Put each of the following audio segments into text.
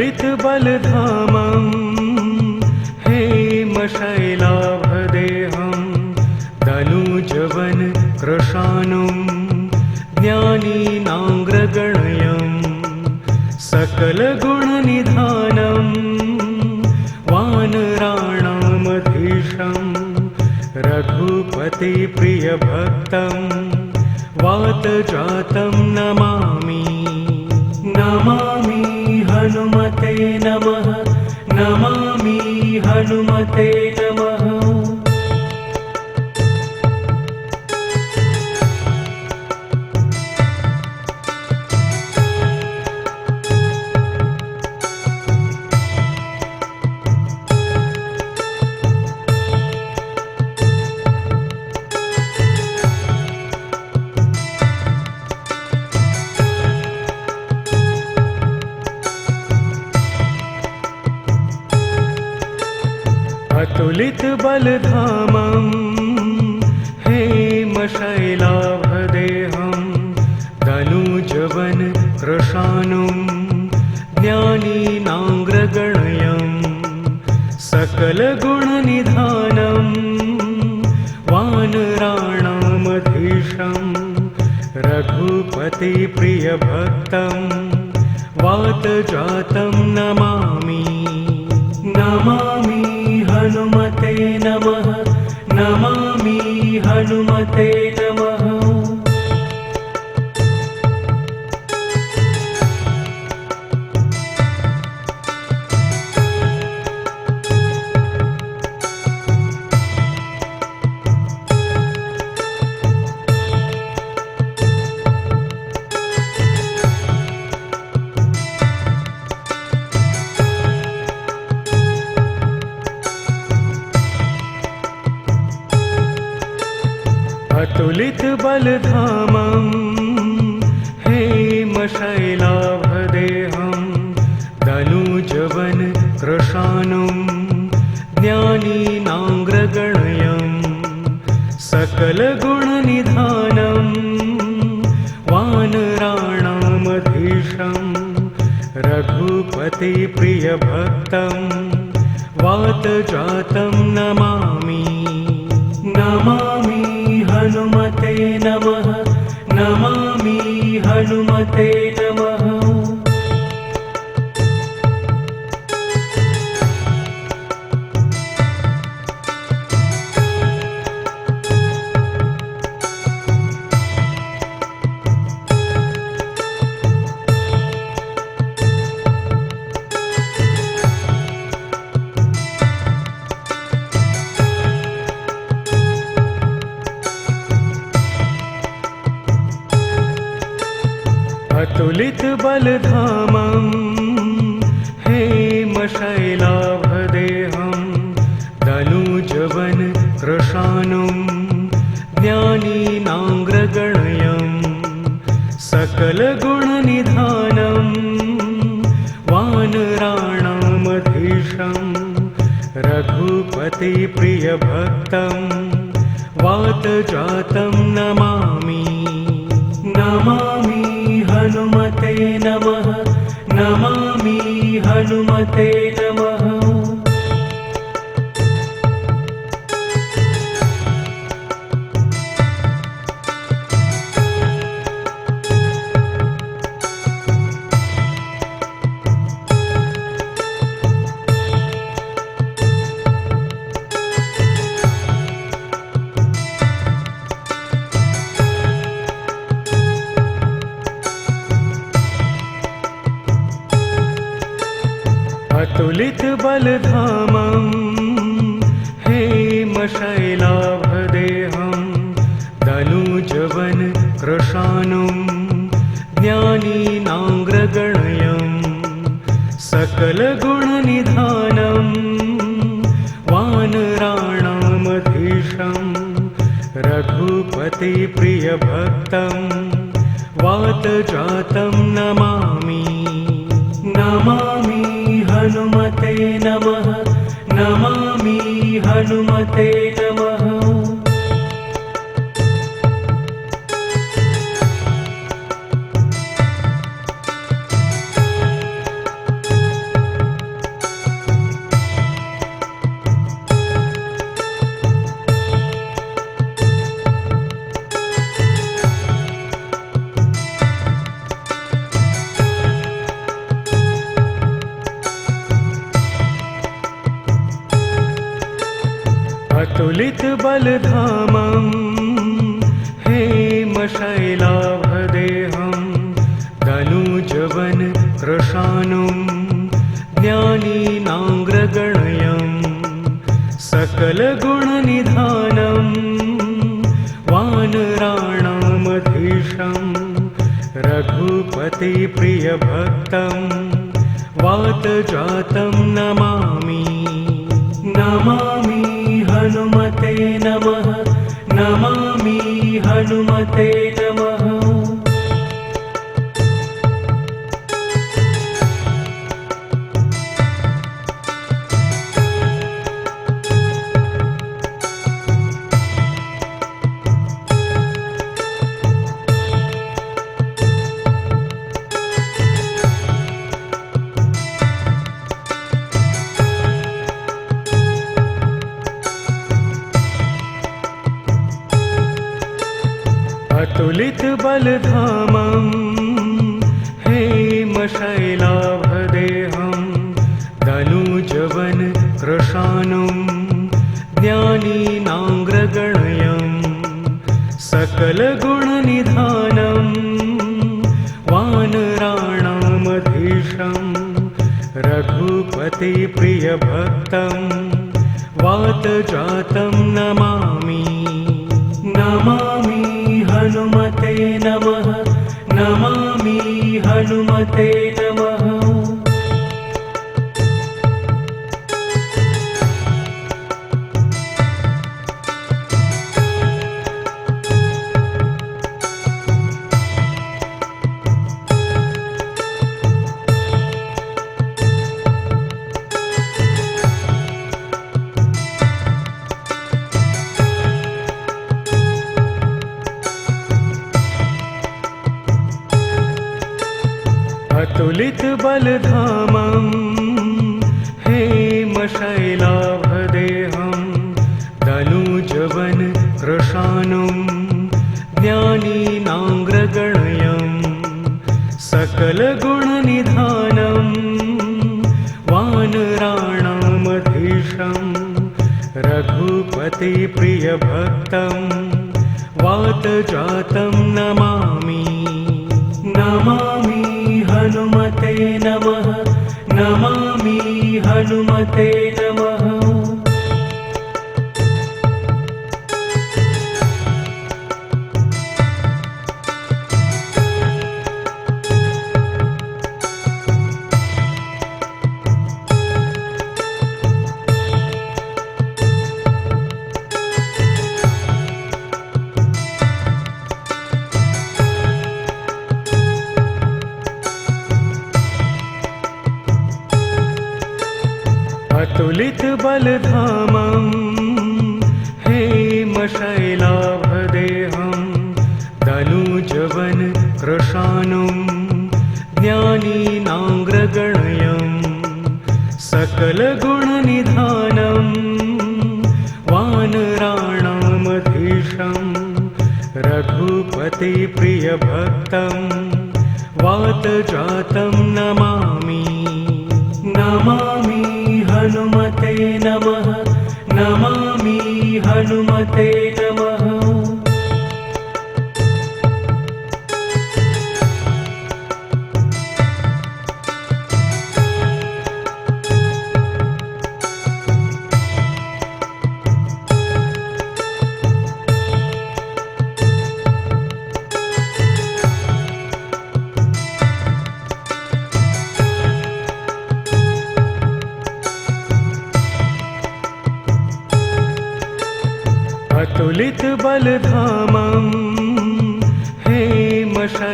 अतुलितबलधामम् हेमशैलाभदेहं दनुजवन कृशानुं ज्ञानीनाङ्ग्रगणयम् सकलगुणनिधानम् वानराणामधीशम् रघुपतिप्रियभक्तं वातजातं नमामि। नमामि नमः नमामि हनुमते नमः अतुलितबलधामम् हेमशैलाभदेहं दनुजवन कृशानुं ज्ञानीनाङ्ग्रगणयम् सकलगुणनिधानम् वानराणामधीशम् रघुपतिप्रियभक्तं वातजातं नमामि। नमामि हनुमते नमः नमामि हनुमते नमः। अतुलितबलधामम् हेमशैलाभदेहं दनुजवन कृशानुं ज्ञानीनाङ्ग्रगणयम् सकलगुणनिधानम् वानराणामधीशम् रघुपतिप्रियभक्तं वातजातं नमामि। नमामि नमः नमामि हनुमते नमः अतुलितबलधामम् हेमशैलाभदेहं दनुजवन कृशानुं ज्ञानीनाङ्ग्रगणयम् सकलगुणनिधानम् वानराणामधीशम् रघुपतिप्रियभक्तं वातजातं नमामि। नमामि नमः नमामि हनुमते नमः हेमशैलाभदेहं दनुजवन कृशानुं ज्ञानीनाङ्ग्रगणयम् सकलगुणनिधानम् वानराणामधीशम् रघुपतिप्रियभक्तं वातजातं नमामि। नमामि हनुमते नमः हनुमते नमः अतुलितबलधामम् हेमशैलाभदेहं तनुजवन कृशानुं ज्ञानीनाङ्ग्रगणयम् सकलगुणनिधानम् वानराणामधीशं रघुपतिप्रियभक्तं वातजातं नमामि। नमामि नमः नमामि हनुमते नमः। अतुलितबलधामम् हेमशैलाभदेहं तनुजवन कृशानुं ज्ञानीनाङ्ग्रगणयम् सकलगुणनिधानम् वानराणामधीशं रघुपतिप्रियभक्तं वातजातं नमामि। नमामि नमः नमामि हनुमते नमः। अतुलितबलधामम् हेमशैलाभदेहं तनुजवन कृशानुं ज्ञानीनाङ्ग्रगणयम् सकलगुणनिधानम् वानराणामधीशं रघुपतिप्रियभक्तं वातजातं नमामि हनुमते अतुलितबलधामम् हेमशैलाभदेहं तनुजवन कृशानुं ज्ञानीनाङ्ग्रगणयम् सकलगुणनिधानम् वानराणामधीशं रघुपतिप्रियभक्तं वातजातं नमामि। नमामि नमः। नमामि हनुमते नमः अतुलितबलधामम् हेमशैलाभदेहं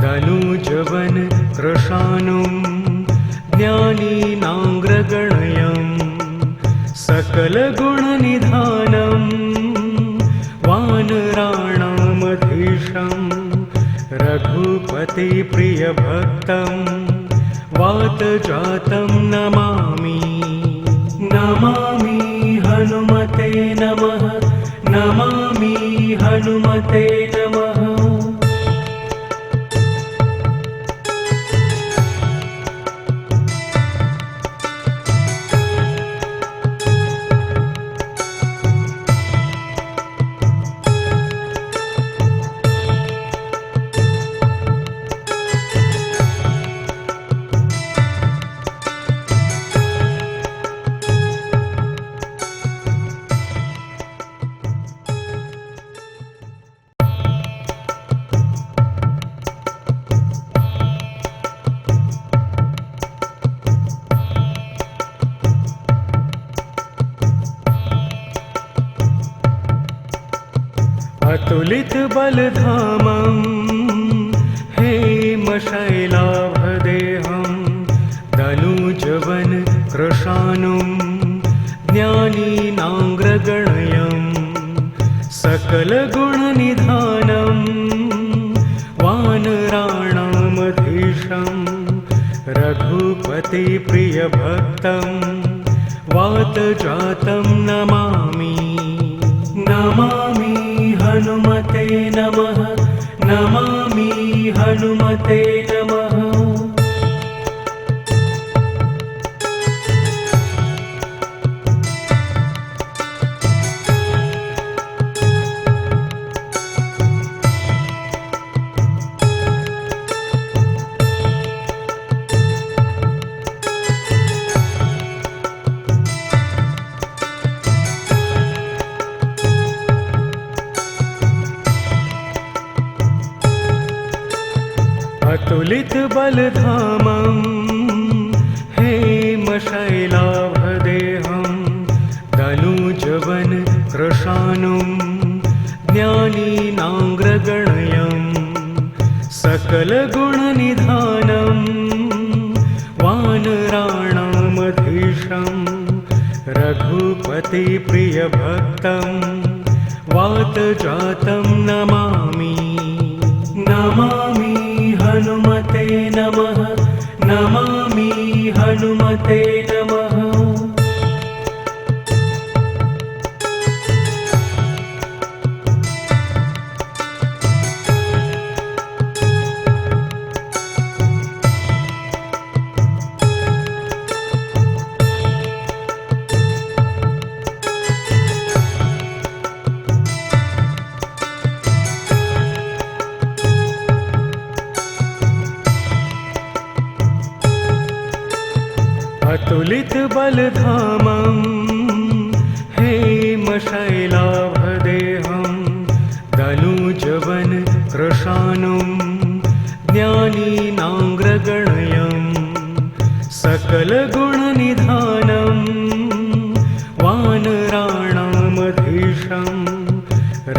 तनुजवन कृशानुं ज्ञानीनाङ्ग्रगणयम् सकलगुणनिधानम् वानराणामधीशं रघुपतिप्रियभक्तं वातजातं नमामि। नमामि नमः नमामि हनुमते नमः अतुलितबलधामं हेमशैलाभदेहं दनुजवन कृशानुं ज्ञानीनाङ्ग्रगणयं सकलगुणनिधानं वानराणामधीशं रघुपतिप्रियभक्तं वातजातं नमामि। नमामि हनुमते नमः। नमामि हनुमते नमः अतुलितबलधामं हेमशैलाभदेहं दनुजवन कृशानुं ज्ञानीनाङ्ग्रगणयं सकलगुणनिधानं वानराणामधीशं रघुपतिप्रियभक्तं वातजातं नमामि। नमामि नमः। नमामि हनुमते नमः अतुलितबलधामं हेमशैलाभदेहं दनुजवन कृशानुं ज्ञानीनाङ्ग्रगणयं सकलगुणनिधानं वानराणामधीशं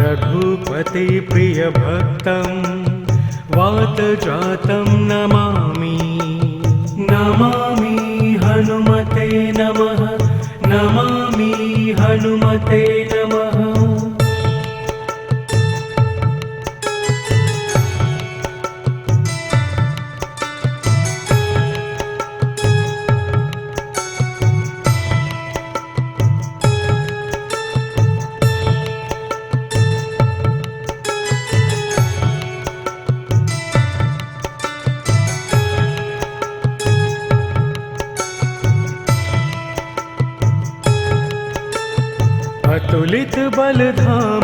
रघुपतिप्रियभक्तं वातजातं नमामि। नमामि नमः। नमामि हनुमते नमः अतुलितबलधामं